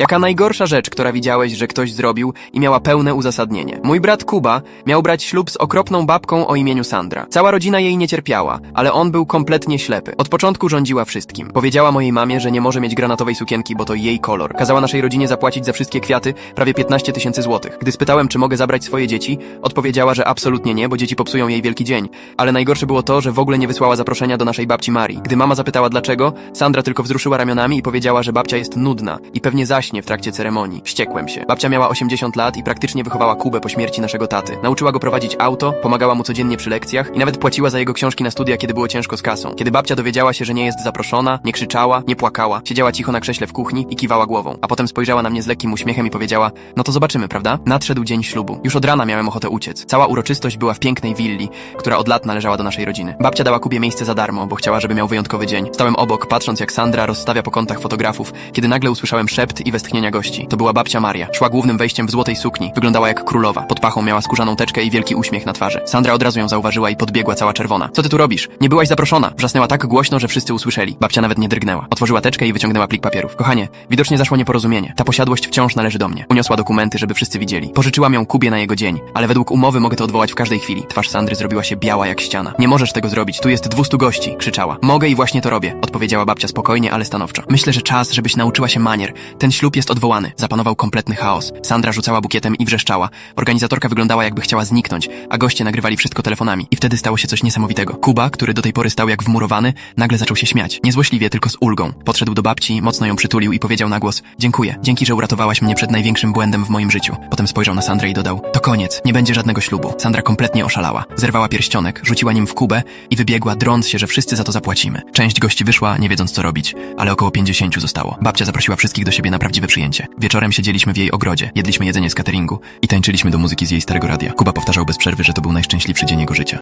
Jaka najgorsza rzecz, która widziałeś, że ktoś zrobił i miała pełne uzasadnienie. Mój brat Kuba miał brać ślub z okropną babką o imieniu Sandra. Cała rodzina jej nie cierpiała, ale on był kompletnie ślepy. Od początku rządziła wszystkim. Powiedziała mojej mamie, że nie może mieć granatowej sukienki, bo to jej kolor. Kazała naszej rodzinie zapłacić za wszystkie kwiaty prawie 15 tysięcy złotych. Gdy spytałem, czy mogę zabrać swoje dzieci, odpowiedziała, że absolutnie nie, bo dzieci popsują jej wielki dzień. Ale najgorsze było to, że w ogóle nie wysłała zaproszenia do naszej babci Marii. Gdy mama zapytała dlaczego, Sandra tylko wzruszyła ramionami i powiedziała, że babcia jest nudna i pewnie w trakcie ceremonii. Wściekłem się. Babcia miała 80 lat i praktycznie wychowała Kubę po śmierci naszego taty. Nauczyła go prowadzić auto, pomagała mu codziennie przy lekcjach i nawet płaciła za jego książki na studia, kiedy było ciężko z kasą. Kiedy babcia dowiedziała się, że nie jest zaproszona, nie krzyczała, nie płakała, siedziała cicho na krześle w kuchni i kiwała głową. A potem spojrzała na mnie z lekkim uśmiechem i powiedziała: No to zobaczymy, prawda? Nadszedł dzień ślubu. Już od rana miałem ochotę uciec. Cała uroczystość była w pięknej willi, która od lat należała do naszej rodziny. Babcia dała Kubie miejsce za darmo, bo chciała, żeby miał wyjątkowy dzień. Stałem obok, patrząc jak Sandra rozstawia po kątach fotografów, kiedy nagle usłyszałem szept i westchnienia gości. To była babcia Maria. Szła głównym wejściem w złotej sukni. Wyglądała jak królowa. Pod pachą miała skórzaną teczkę i wielki uśmiech na twarzy. Sandra od razu ją zauważyła i podbiegła cała czerwona. Co ty tu robisz? Nie byłaś zaproszona. Wrzasnęła tak głośno, że wszyscy usłyszeli. Babcia nawet nie drgnęła. Otworzyła teczkę i wyciągnęła plik papierów. Kochanie, widocznie zaszło nieporozumienie. Ta posiadłość wciąż należy do mnie. Uniosła dokumenty, żeby wszyscy widzieli. Pożyczyłam ją Kubie na jego dzień, ale według umowy mogę to odwołać w każdej chwili. Twarz Sandry zrobiła się biała jak ściana. Nie możesz tego zrobić, tu jest 200 gości, krzyczała. Mogę i właśnie to robię, odpowiedziała babcia spokojnie, ale stanowczo. Myślę, że czas, żebyś nauczyła się manier. Ten ślub jest odwołany. Zapanował kompletny chaos. Sandra rzucała bukietem i wrzeszczała. Organizatorka wyglądała jakby chciała zniknąć, a goście nagrywali wszystko telefonami. I wtedy stało się coś niesamowitego. Kuba, który do tej pory stał jak wmurowany, nagle zaczął się śmiać. Niezłośliwie, tylko z ulgą. Podszedł do babci, mocno ją przytulił i powiedział na głos: Dziękuję. Dzięki, że uratowałaś mnie przed największym błędem w moim życiu. Potem spojrzał na Sandrę i dodał: To koniec, nie będzie żadnego ślubu. Sandra kompletnie oszalała. Zerwała pierścionek, rzuciła nim w kubę i wybiegła, drąc się, że wszyscy za to zapłacimy. Część gości wyszła, nie wiedząc co robić, ale około 50 zostało. Babcia zaprosiła wszystkich do siebie na prawdziwe przyjęcie. Wieczorem siedzieliśmy w jej ogrodzie, jedliśmy jedzenie z cateringu i tańczyliśmy do muzyki z jej starego radia. Kuba powtarzał bez przerwy, że to był najszczęśliwszy dzień jego życia.